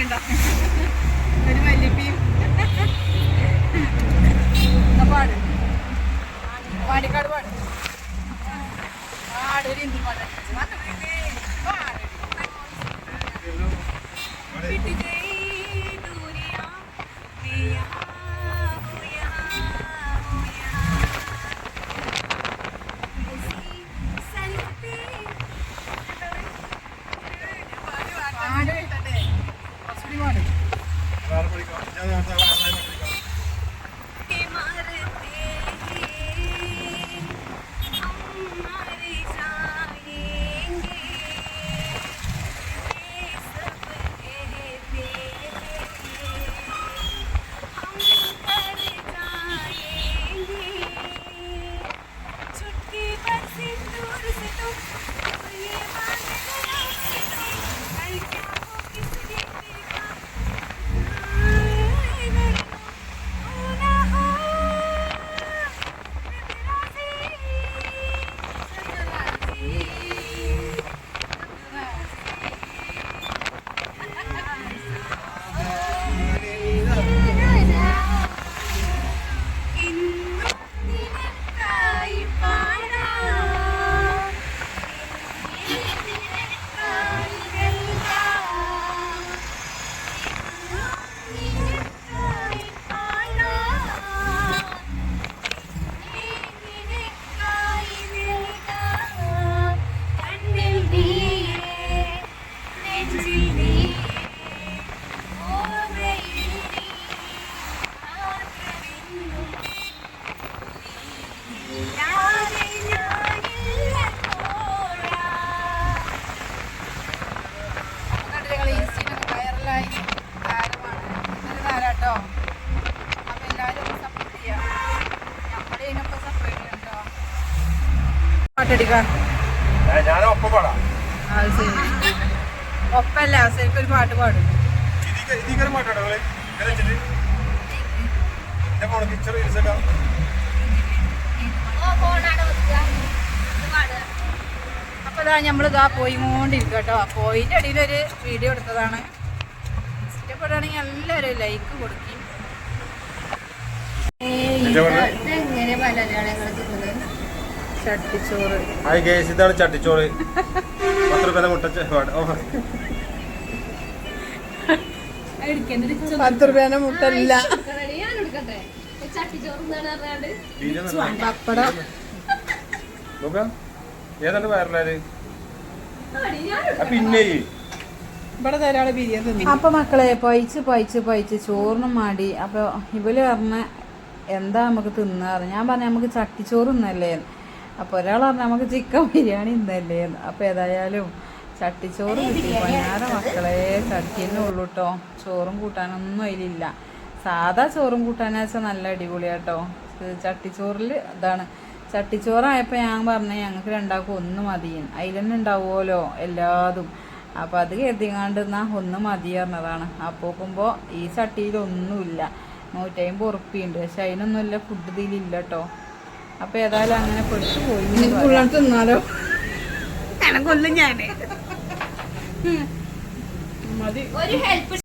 കണ്ടിട്ടുണ്ടോ ഒരു മല്ലിപ്പിയും പാട്. പാടിക്കാട് പാട്. പാടൊരു ഹിന്ദി പാട്. मिट Thank you. പാട്ടടിക്കാം ഞാൻ ഒപ്പം പാടാം അത് ശരി. ഒപ്പല്ല ഒരു പാട്ട് പാടും. അപ്പോൾ ഇതാ നമ്മളിതാ പോയിക്കൊണ്ടിരിക്കുക കേട്ടോ. പോയിന്റെ ഇടയിൽ ഒരു വീഡിയോ എടുത്തതാണ്. ഇഷ്ടപ്പെടുകയാണെങ്കിൽ എല്ലാവരും ലൈക്ക് കൊടുക്കും. ചട്ടിച്ചോറ്. ചട്ടിച്ചോറ്. പത്ത് രൂപ മുട്ട പത്ത് റുപ്യേന്റെ മുട്ടല്ല പപ്പടം. ഏതാണ്ട് വയറിലാര്? പിന്നെ ഇവിടെ ധാരാളം ബിരിയാണി തിന്നു. അപ്പൊ മക്കളെ പൊയച്ച് പൊയച്ച് പൊയച്ച് ചോറിനും മാടി. അപ്പൊ ഇവൽ പറഞ്ഞ എന്താ നമുക്ക് തിന്നാറ് ഞാൻ പറഞ്ഞ നമുക്ക് ചട്ടിച്ചോറ് തിന്നല്ലേ അപ്പൊ ഒരാൾ പറഞ്ഞ നമുക്ക് ചിക്കൻ ബിരിയാണി തിന്നല്ലേ അപ്പൊ ഏതായാലും ചട്ടിച്ചോറ് കിട്ടി. പതിനാറ് മക്കളെ ചട്ടിന്നെ ഉള്ളൂ കേട്ടോ ചോറും കൂട്ടാനൊന്നും അതിലില്ല സാധാ ചോറും കൂട്ടാനാ വെച്ചാൽ നല്ല അടിപൊളിയാട്ടോ. കേട്ടോ ചട്ടിച്ചോറിൽ ഇതാണ്. ചട്ടിച്ചോറായപ്പോൾ ഞാൻ പറഞ്ഞ ഞങ്ങൾക്ക് രണ്ടാൾക്കും ഒന്ന് മതിയും അതിൽ ഉണ്ടാവുമല്ലോ എല്ലാതും. അപ്പം അത് കരുതിങ്ങാണ്ട് എന്നാ ഒന്ന് മതി പറഞ്ഞതാണ്. അപ്പോൾ നോക്കുമ്പോൾ ഈ ചട്ടിയിലൊന്നുമില്ല. നൂറ്റമ്പത് ഉറുപ്പിയുണ്ട്. പക്ഷെ അതിനൊന്നുമില്ല ഫുഡ് ഇതിലില്ല കേട്ടോ അപ്പോൾ ഏതായാലും അങ്ങനെ പെട്ടു പോയി തിന്നാലോ? കൊല്ലും ഞാൻ മതി. ഒരു ഹെൽപ്പ്